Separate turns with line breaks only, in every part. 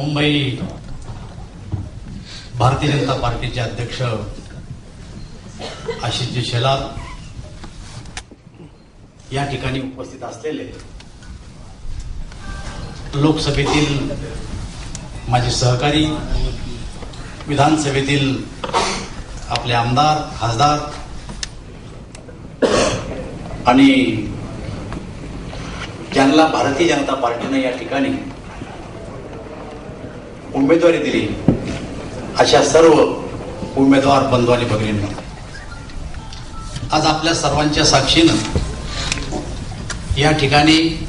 मुंबई भारतीय जनता पार्टीचे अध्यक्ष आशिषजी शेलार या ठिकाणी उपस्थित असलेले लोकसभेतील माझे सहकारी विधानसभेतील आपले आमदार खासदार आणि ज्यांना भारतीय जनता पार्टीनं या ठिकाणी उमेदवारी दिली. अशा सर्व उमेदवार बंधू आणि भगिनींना आज आपल्या सर्वांच्या साक्षीनं या ठिकाणी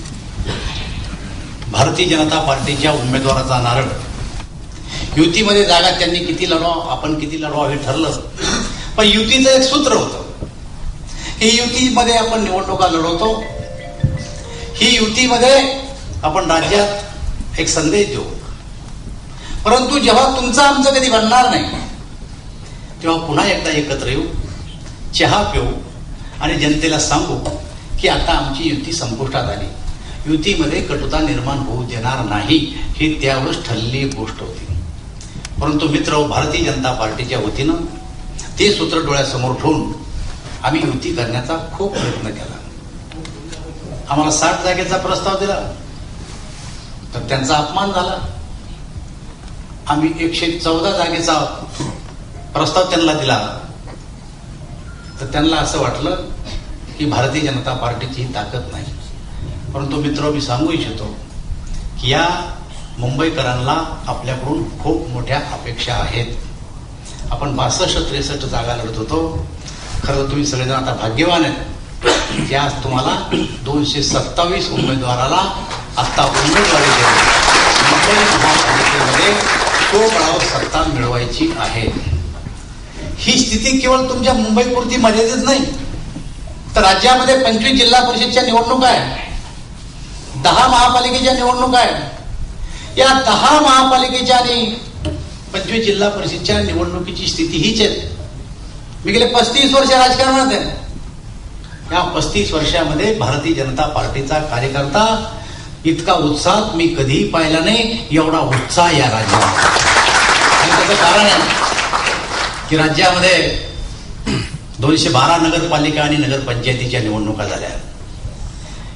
भारतीय जनता पार्टीच्या उमेदवाराचा नारळ युतीमध्ये जागा त्यांनी किती लढवा आपण किती लढवा हे ठरलं. पण युतीचं एक सूत्र होतं. ही युतीमध्ये आपण निवडणुका लढवतो. ही युतीमध्ये आपण राज्यात एक संदेश देऊ. परंतु जेव्हा तुमचं आमचं कधी बनणार नाही तेव्हा पुन्हा एकदा एकत्र येऊ चहा पिऊ आणि जनतेला सांगू की आता आमची युती संपुष्टात आली. युतीमध्ये कटुता निर्माण होऊ देणार नाही ही त्यावेळेस ठरलेली गोष्ट होती. परंतु मित्र भारतीय जनता पार्टीच्या वतीनं ते सूत्र डोळ्यासमोर ठेवून आम्ही युती करण्याचा खूप प्रयत्न केला. आम्हाला साठ जागेचा प्रस्ताव दिला. तर त्यांचा अपमान झाला. आम्ही एकशे चौदा जागेचा प्रस्ताव त्यांना दिला. तर त्यांना असं वाटलं की भारतीय जनता पार्टीची ही ताकद नाही. परंतु मित्र मी सांगू इच्छितो की या मुंबईकरांना आपल्याकडून खूप मोठ्या अपेक्षा आहेत. आपण बासष्ट त्रेसष्ट जागा लढत होतो. खरं तुम्ही सगळेजण आता भाग्यवान आहेत. की आज तुम्हाला दोनशे सत्तावीस उमेदवाराला आत्ता उमेदवारी दिली मुंबई महापालिकेमध्ये बळावर सत्ता मिळवायची आहे. ही स्थिती केवळ तुमच्या मुंबईपुरती मर्यादित नाही तर राज्यामध्ये पंचवीस जिल्हा परिषदच्या निवडणुका आहेत दहा महापालिकेच्या निवडणुका आहेत. या दहा महापालिकेच्या आणि पंचवीस जिल्हा परिषदच्या निवडणुकीची स्थिती हीच आहे. मी गेले पस्तीस वर्ष राजकारणात आहे. या पस्तीस वर्षामध्ये भारतीय जनता पार्टीचा कार्यकर्ता इतका उत्साह मी कधीही पाहिला नाही एवढा उत्साह या राज्यात. आणि त्याचं कारण आहे की राज्यामध्ये दोनशे बारा नगरपालिका आणि नगरपंचायतीच्या निवडणुका झाल्या.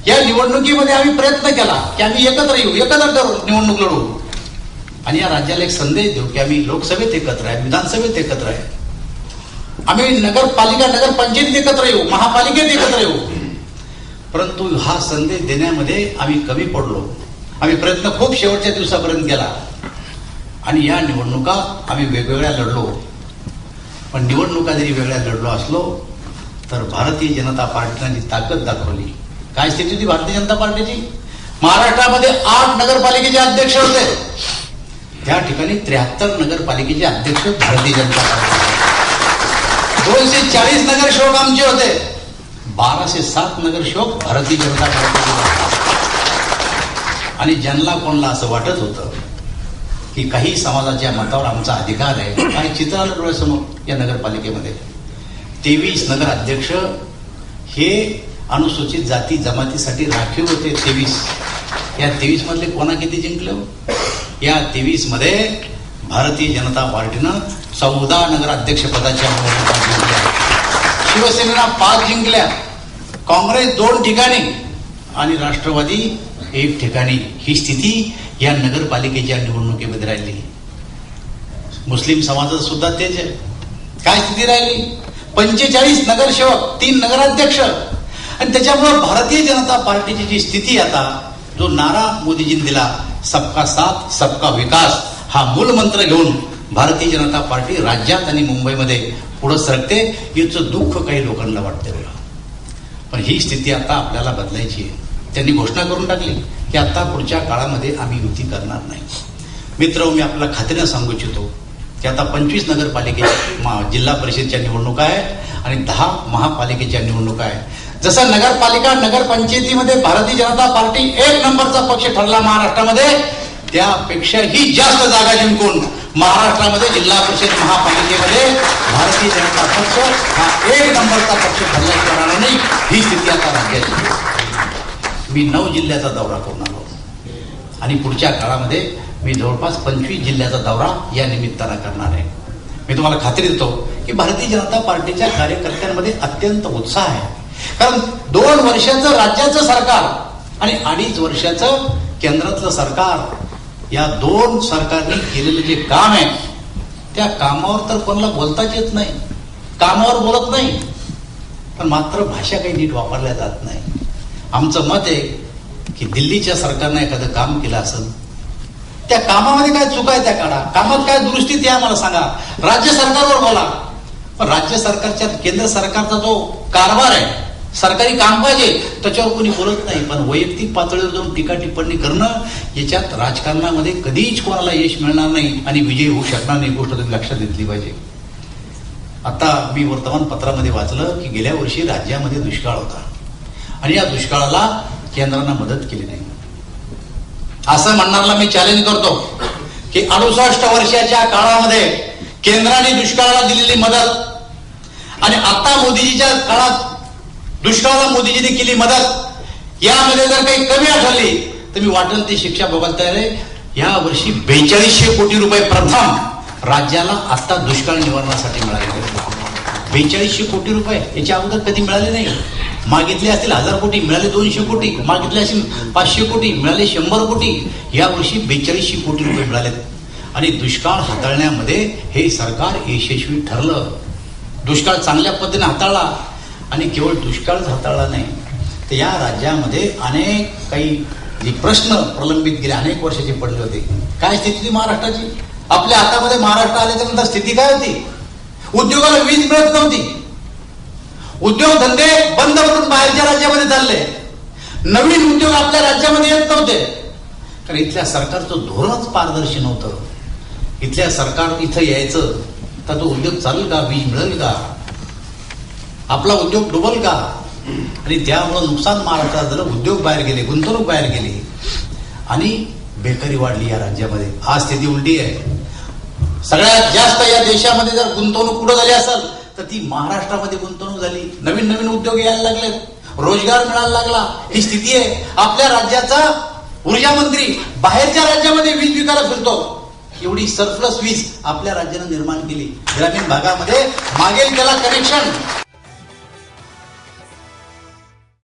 या निवडणुकीमध्ये आम्ही प्रयत्न केला की आम्ही एकत्र येऊ एकत्र करू निवडणूक लढू. आणि या राज्याला एक संदेश देऊ की आम्ही लोकसभेत एकत्र आहे विधानसभेत एकत्र आहे. आम्ही नगरपालिका नगरपंचायतीत एकत्र येऊ महापालिकेत एकत्र येऊ. परंतु हा संदेश देण्यामध्ये आम्ही कमी पडलो. आम्ही प्रयत्न खूप शेवटच्या दिवसापर्यंत केला. आणि या निवडणुका आम्ही वेगवेगळ्या लढलो. पण निवडणुका जरी वेगळ्या लढलो असलो तर भारतीय जनता पार्टीनं ताकद दाखवली. काय स्थिती होती भारतीय जनता पार्टीची? महाराष्ट्रामध्ये आठ नगरपालिकेचे अध्यक्ष होते. त्या ठिकाणी त्र्याहत्तर नगरपालिकेचे अध्यक्ष भारतीय जनता पार्टी दोनशे चाळीस नगरसेवक आमचे होते. बाराशे सात नगरसेवक भारतीय जनता पार्टी आणि ज्यांना कोणला असं वाटत होतं की काही समाजाच्या मतावर आमचा अधिकार आहे आणि चित्र आलं डोळ्यासमोर या नगरपालिकेमध्ये. तेवीस नगर अध्यक्ष हे अनुसूचित जाती जमातीसाठी राखीव होते तेवीस. या तेवीस मधले कोणा किती जिंकले हो? या तेवीसमध्ये भारतीय जनता पार्टीनं चौदा नगर अध्यक्षपदाच्या शिवसेनेला पाच जिंकल्या. काँग्रेस दोन ठिकाणी आणि राष्ट्रवादी एक ठिकाणी. ही स्थिती या नगरपालिकेच्या निवडणुकीमध्ये राहिली. मुस्लिम समाजात सुद्धा तेच आहे. काय स्थिती राहिली? पंचेचाळीस नगरसेवक तीन नगराध्यक्ष. आणि त्याच्यामुळे भारतीय जनता पार्टीची जी स्थिती आता जो नारा मोदीजींनी दिला सबका साथ सबका विकास हा मूल मंत्र घेऊन भारतीय जनता पार्टी राज्यात आणि मुंबईमध्ये पुढं सरकते याचं दुःख काही लोकांना वाटते बघा पण ही स्थिती आता आपल्याला बदलायची आहे. त्यांनी घोषणा करून टाकली की आता पुढच्या काळामध्ये आम्ही युती करणार नाही. मित्र मी आपल्याला खात्रीनं सांगू इच्छितो की आता पंचवीस नगरपालिकेच्या जिल्हा परिषदच्या निवडणुका आहेत आणि दहा महापालिकेच्या निवडणुका आहेत. जसं नगरपालिका नगरपंचायतीमध्ये भारतीय जनता पार्टी एक नंबरचा पक्ष ठरला महाराष्ट्रामध्ये त्यापेक्षाही जास्त जागा जिंकून महाराष्ट्रामध्ये जिल्हा परिषद महापालिकेमध्ये भारतीय जनता पक्ष हा एक नंबरचा पक्ष ठरल्याच्या कारणाने ही स्थिती आता राज्याची. मी नऊ जिल्ह्याचा दौरा करून आलो आणि पुढच्या काळामध्ये मी जवळपास पंचवीस जिल्ह्याचा दौरा या निमित्तानं करणार आहे. मी तुम्हाला खात्री देतो की भारतीय जनता पार्टीच्या कार्यकर्त्यांमध्ये अत्यंत उत्साह आहे. कारण दोन वर्षाचं राज्याचं सरकार आणि अडीच वर्षाचं केंद्रातलं सरकार या दोन सरकारने केलेलं जे काम आहे त्या कामावर तर कोणाला बोलताच येत नाही. कामावर बोलत नाही. पण मात्र भाषा काही नीट वापरल्या जात नाही. आमचं मत आहे की दिल्लीच्या सरकारनं एखादं काम केलं असेल त्या कामामध्ये काय चुका आहे त्या काढा कामात काय दुरुस्ती त्या आम्हाला सांगा. राज्य सरकारवर बोला. पण राज्य सरकारच्या केंद्र सरकारचा जो कारभार आहे सरकारी काम पाहिजे त्याच्यावर कोणी बोलत नाही. पण वैयक्तिक पातळीवर जाऊन टीका टिप्पणी करणं याच्यात राजकारणामध्ये कधीच कोणाला यश मिळणार नाही आणि विजय होऊ शकणार नाही ही गोष्ट तुम्ही लक्षात घेतली पाहिजे. आता मी वर्तमानपत्रामध्ये वाचलं की गेल्या वर्षी राज्यामध्ये दुष्काळ होता. आणि या दुष्काळाला केंद्रानं मदत केली नाही. असं म्हणणारला मी चॅलेंज करतो की अडुसष्ट वर्षाच्या काळामध्ये केंद्राने दुष्काळाला दिलेली मदत आणि आता मोदीजीच्या काळात दुष्काळाला मोदीजीने केली मदत. यामध्ये जर काही कमी आढळली तर मी वाटेल ती शिक्षा बघायला तयार आहे. या वर्षी बेचाळीसशे कोटी रुपये प्रथम राज्याला आता दुष्काळ निवारणासाठी मिळाले. बेचाळीसशे कोटी रुपये याच्या अगोदर कधी मिळाले नाही. मागितले असतील हजार कोटी मिळाले दोनशे कोटी मागितले असतील पाचशे कोटी मिळाले शंभर कोटी. यावर्षी बेचाळीसशे कोटी रुपये मिळालेत. आणि दुष्काळ हाताळण्यामध्ये हे सरकार यशस्वी ठरलं. दुष्काळ चांगल्या पद्धतीने हाताळला. आणि केवळ दुष्काळच हाताळला नाही तर या राज्यामध्ये अनेक काही जे प्रश्न प्रलंबित गेले अनेक वर्षाचे पडले होते. काय स्थिती होती महाराष्ट्राची? आपल्या हातामध्ये महाराष्ट्र आल्याच्यानंतर स्थिती काय होती? उद्योगाला वीज मिळत नव्हती. उद्योगधंदे बंद करून बाहेरच्या राज्यामध्ये चालले. नवीन उद्योग आपल्या राज्यामध्ये येत नव्हते. कारण इथल्या सरकारचं धोरणच पारदर्शी नव्हतं. इथल्या सरकार इथं यायचं तर तो उद्योग चालेल का? वीज मिळेल का? आपला उद्योग डुबल का? आणि त्यामुळं नुकसान महाराष्ट्रात झालं उद्योग बाहेर गेले गुंतवणूक बाहेर गेली. आणि बेकारी वाढली या राज्यामध्ये. आज स्थिती उलटी आहे. सगळ्यात जास्त या देशामध्ये जर गुंतवणूक कुठं झाली असेल तर ती महाराष्ट्रामध्ये गुंतवणूक झाली. नवीन नवीन उद्योग यायला लागले रोजगार मिळायला लागला. ही स्थिती आहे. आपल्या राज्याचा ऊर्जा मंत्री बाहेरच्या राज्यामध्ये वीज विकायला फिरतो. एवढी सरप्लस वीज आपल्या राज्यानं निर्माण केली. ग्रामीण भागामध्ये मागेल त्याला कनेक्शन